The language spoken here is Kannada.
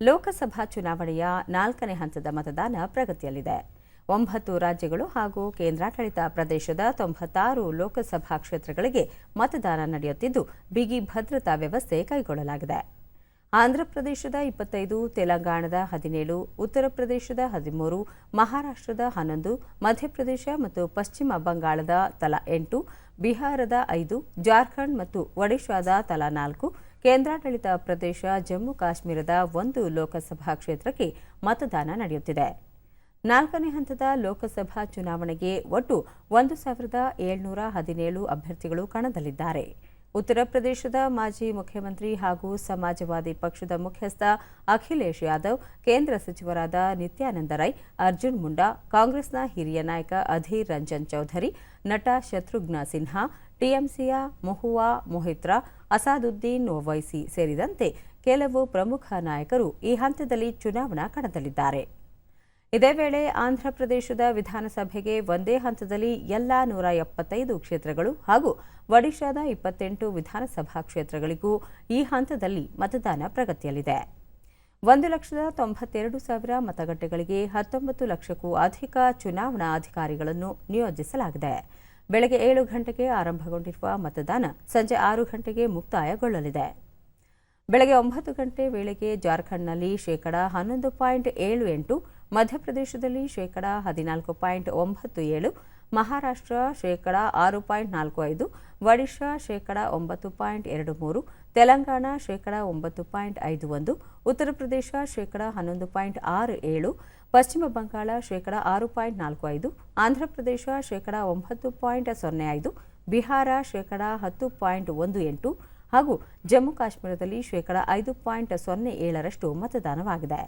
ಲೋಕಸಭಾ ಚುನಾವಣೆಯ ನಾಲ್ಕನೇ ಹಂತದ ಮತದಾನ ಪ್ರಗತಿಯಲ್ಲಿದೆ. ಒಂಬತ್ತು ರಾಜ್ಯಗಳು ಹಾಗೂ ಕೇಂದ್ರಾಡಳಿತ ಪ್ರದೇಶದ ತೊಂಬತ್ತಾರು ಲೋಕಸಭಾ ಕ್ಷೇತ್ರಗಳಿಗೆ ಮತದಾನ ನಡೆಯುತ್ತಿದ್ದು, ಬಿಗಿ ಭದ್ರತಾ ವ್ಯವಸ್ಥೆ ಕೈಗೊಳ್ಳಲಾಗಿದೆ. ಆಂಧ್ರಪ್ರದೇಶದ ಇಪ್ಪತ್ತೈದು, ತೆಲಂಗಾಣದ ಹದಿನೇಳು, ಉತ್ತರ ಪ್ರದೇಶದ ಹದಿಮೂರು, ಮಹಾರಾಷ್ಟ್ರದ ಹನ್ನೊಂದು, ಮಧ್ಯಪ್ರದೇಶ ಮತ್ತು ಪಶ್ಚಿಮ ಬಂಗಾಳದ ತಲಾ ಎಂಟು, ಬಿಹಾರದ ಐದು, ಜಾರ್ಖಂಡ್ ಮತ್ತು ಒಡಿಶಾದ ತಲಾ ನಾಲ್ಕು ಕೇಂದ್ರಾಡಳಿತ ಪ್ರದೇಶ ಜಮ್ಮು ಕಾಶ್ಮೀರದ ಒಂದು ಲೋಕಸಭಾ ಕ್ಷೇತ್ರಕ್ಕೆ ಮತದಾನ ನಡೆಯುತ್ತಿದೆ. ನಾಲ್ಕನೇ ಹಂತದ ಲೋಕಸಭಾ ಚುನಾವಣೆಗೆ ಒಟ್ಟು ಒಂದು ಸಾವಿರದ ಏಳ್ನೂರ ಹದಿನೇಳು ಅಭ್ಯರ್ಥಿಗಳು ಕಣದಲ್ಲಿದ್ದಾರೆ. ಉತ್ತರ ಪ್ರದೇಶದ ಮಾಜಿ ಮುಖ್ಯಮಂತ್ರಿ ಹಾಗೂ ಸಮಾಜವಾದಿ ಪಕ್ಷದ ಮುಖ್ಯಸ್ಥ ಅಖಿಲೇಶ್ ಯಾದವ್, ಕೇಂದ್ರ ಸಚಿವರಾದ ನಿತ್ಯಾನಂದ ರೈ, ಅರ್ಜುನ್ ಮುಂಡಾ, ಕಾಂಗ್ರೆಸ್ನ ಹಿರಿಯ ನಾಯಕ ಅಧೀರ್ ರಂಜನ್ ಚೌಧರಿ, ನಟ ಶತ್ರುಘ್ನ ಸಿನ್ಹಾ, ಟಿಎಂಸಿಯ ಮೊಹುವಾ ಮೊಹಿತ್ರಾ, ಅಸಾದುದ್ದೀನ್ ಒವೈಸಿ ಸೇರಿದಂತೆ ಕೆಲವು ಪ್ರಮುಖ ನಾಯಕರು ಈ ಹಂತದಲ್ಲಿ ಚುನಾವಣಾ ಕಣದಲ್ಲಿದ್ದಾರೆ. ಇದೇ ವೇಳೆ ಆಂಧ್ರಪ್ರದೇಶದ ವಿಧಾನಸಭೆಗೆ ಒಂದೇ ಹಂತದಲ್ಲಿ ಎಲ್ಲಾ ನೂರ ಎಪ್ಪತ್ತೈದು ಕ್ಷೇತ್ರಗಳು ಹಾಗೂ ಒಡಿಶಾದ ಇಪ್ಪತ್ತೆಂಟು ವಿಧಾನಸಭಾ ಕ್ಷೇತ್ರಗಳಿಗೂ ಈ ಹಂತದಲ್ಲಿ ಮತದಾನ ಪ್ರಗತಿಯಲ್ಲಿದೆ. ಒಂದು ಲಕ್ಷದ ತೊಂಬತ್ತೆರಡು ಸಾವಿರ ಮತಗಟ್ಟೆಗಳಿಗೆ ಹತ್ತೊಂಬತ್ತು ಲಕ್ಷಕ್ಕೂ ಅಧಿಕ ಚುನಾವಣಾ ಅಧಿಕಾರಿಗಳನ್ನು ನಿಯೋಜಿಸಲಾಗಿದೆ. ಬೆಳಗ್ಗೆ ಏಳು ಗಂಟೆಗೆ ಆರಂಭಗೊಂಡಿರುವ ಮತದಾನ ಸಂಜೆ ಆರು ಗಂಟೆಗೆ ಮುಕ್ತಾಯಗೊಳ್ಳಲಿದೆ. ಬೆಳಗ್ಗೆ ಒಂಬತ್ತು ಗಂಟೆ ವೇಳೆಗೆ ಜಾರ್ಖಂಡ್ನಲ್ಲಿ ಶೇಕಡಾ ಹನ್ನೊಂದು ಪಾಯಿಂಟ್ ಏಳು ಎಂಟು ಮಧ್ಯಪ್ರದೇಶದಲ್ಲಿ ಶೇಕಡಾ ಹದಿನಾಲ್ಕು ಪಾಯಿಂಟ್ ಒಂಬತ್ತು ಏಳು, ಮಹಾರಾಷ್ಟ್ರ ಶೇಕಡಾ ಆರು ಪಾಯಿಂಟ್ ನಾಲ್ಕು ಐದು, ಒಡಿಶಾ ಶೇಕಡಾ ಒಂಬತ್ತು ಪಾಯಿಂಟ್ ಎರಡು ಮೂರು, ತೆಲಂಗಾಣ ಶೇಕಡಾ ಒಂಬತ್ತು ಪಾಯಿಂಟ್ ಐದು ಒಂದು ಉತ್ತರ ಪ್ರದೇಶ ಶೇಕಡಾ ಹನ್ನೊಂದು ಪಾಯಿಂಟ್ ಆರು ಏಳು, ಪಶ್ಚಿಮ ಬಂಗಾಳ ಶೇಕಡಾ ಆರು ಪಾಯಿಂಟ್ ನಾಲ್ಕು ಐದು, ಆಂಧ್ರಪ್ರದೇಶ ಶೇಕಡಾ ಒಂಬತ್ತು ಪಾಯಿಂಟ್ ಸೊನ್ನೆ ಐದು, ಬಿಹಾರ ಶೇಕಡಾ ಹತ್ತು ಪಾಯಿಂಟ್ ಒಂದು ಎಂಟು ಹಾಗೂ ಜಮ್ಮು ಕಾಶ್ಮೀರದಲ್ಲಿ ಶೇಕಡಾ ಐದು ಪಾಯಿಂಟ್ ಸೊನ್ನೆ ಏಳರಷ್ಟು ಮತದಾನವಾಗಿದೆ.